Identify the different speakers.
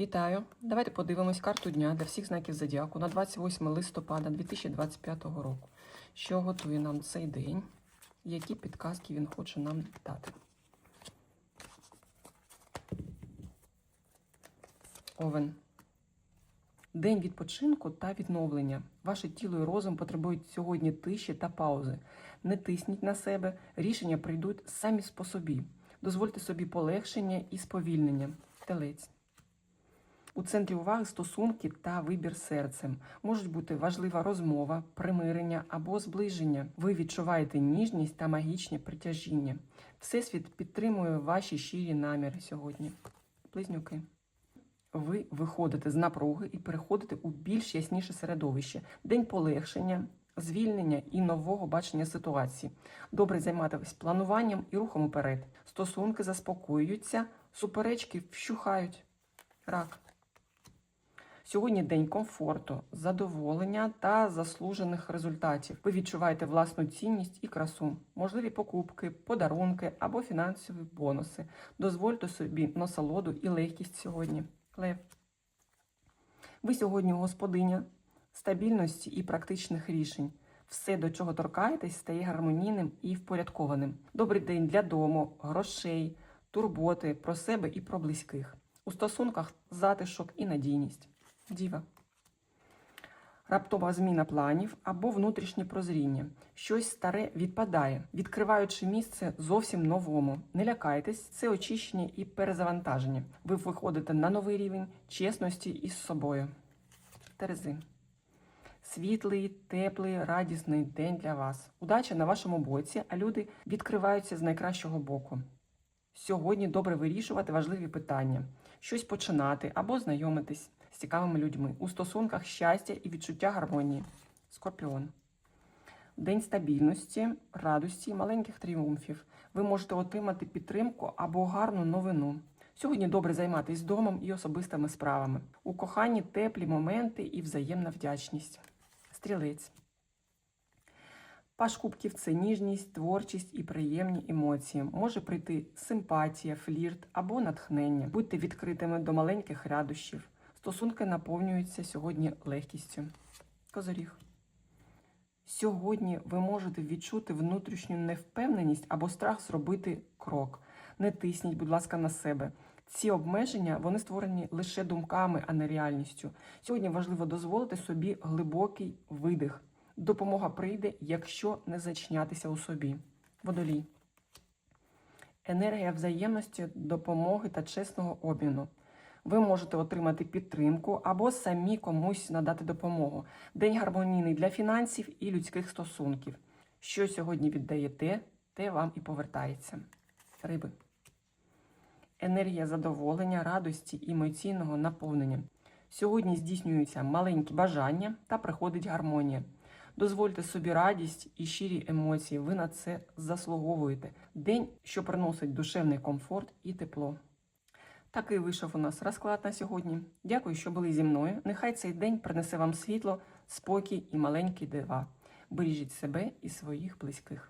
Speaker 1: Вітаю! Давайте подивимось карту дня для всіх знаків зодіаку на 28 листопада 2025 року. Що готує нам цей день? Які підказки він хоче нам дати? Овен. День відпочинку та відновлення. Ваше тіло і розум потребують сьогодні тиші та паузи. Не тисніть на себе, рішення прийдуть самі по собі. Дозвольте собі полегшення і сповільнення. Телець. У центрі уваги стосунки та вибір серцем. Можуть бути важлива розмова, примирення або зближення. Ви відчуваєте ніжність та магічне притяжіння. Всесвіт підтримує ваші щирі наміри сьогодні. Близнюки. Ви виходите з напруги і переходите у більш ясніше середовище. День полегшення, звільнення і нового бачення ситуації. Добре займатися плануванням і рухом уперед. Стосунки заспокоюються, суперечки вщухають. Рак. Сьогодні день комфорту, задоволення та заслужених результатів. Ви відчуваєте власну цінність і красу, можливі покупки, подарунки або фінансові бонуси. Дозвольте собі насолоду і легкість сьогодні. Лев. Ви сьогодні господиня стабільності і практичних рішень. Все, до чого торкаєтесь, стає гармонійним і впорядкованим. Добрий день для дому, грошей, турботи про себе і про близьких. У стосунках затишок і надійність. Діва. Раптова зміна планів або внутрішнє прозріння. Щось старе відпадає, відкриваючи місце зовсім новому. Не лякайтесь, це очищення і перезавантаження. Ви виходите на новий рівень чесності із собою. Терези. Світлий, теплий, радісний день для вас. Удача на вашому боці, а люди відкриваються з найкращого боку. Сьогодні добре вирішувати важливі питання, щось починати або знайомитись цікавими людьми. У стосунках щастя і відчуття гармонії. Скорпіон. День стабільності, радості, маленьких тріумфів. Ви можете отримати підтримку або гарну новину. Сьогодні добре займатися домом і особистими справами. У коханні теплі моменти і взаємна вдячність. Стрілець. Паш кубків це ніжність, творчість і приємні емоції. Може прийти симпатія, флірт або натхнення. Будьте відкритими до маленьких радощів. Стосунки наповнюються сьогодні легкістю. Козоріг. Сьогодні ви можете відчути внутрішню невпевненість або страх зробити крок. Не тисніть, будь ласка, на себе. Ці обмеження вони створені лише думками, а не реальністю. Сьогодні важливо дозволити собі глибокий видих. Допомога прийде, якщо не зачинятися у собі. Водолій. Енергія взаємності, допомоги та чесного обміну. Ви можете отримати підтримку або самі комусь надати допомогу. День гармонійний для фінансів і людських стосунків. Що сьогодні віддаєте, те вам і повертається. Риби. Енергія задоволення, радості і емоційного наповнення. Сьогодні здійснюються маленькі бажання та приходить гармонія. Дозвольте собі радість і щирі емоції. Ви на це заслуговуєте. День, що приносить душевний комфорт і тепло. Такий вийшов у нас розклад на сьогодні. Дякую, що були зі мною. Нехай цей день принесе вам світло, спокій і маленькі дива. Бережіть себе і своїх близьких.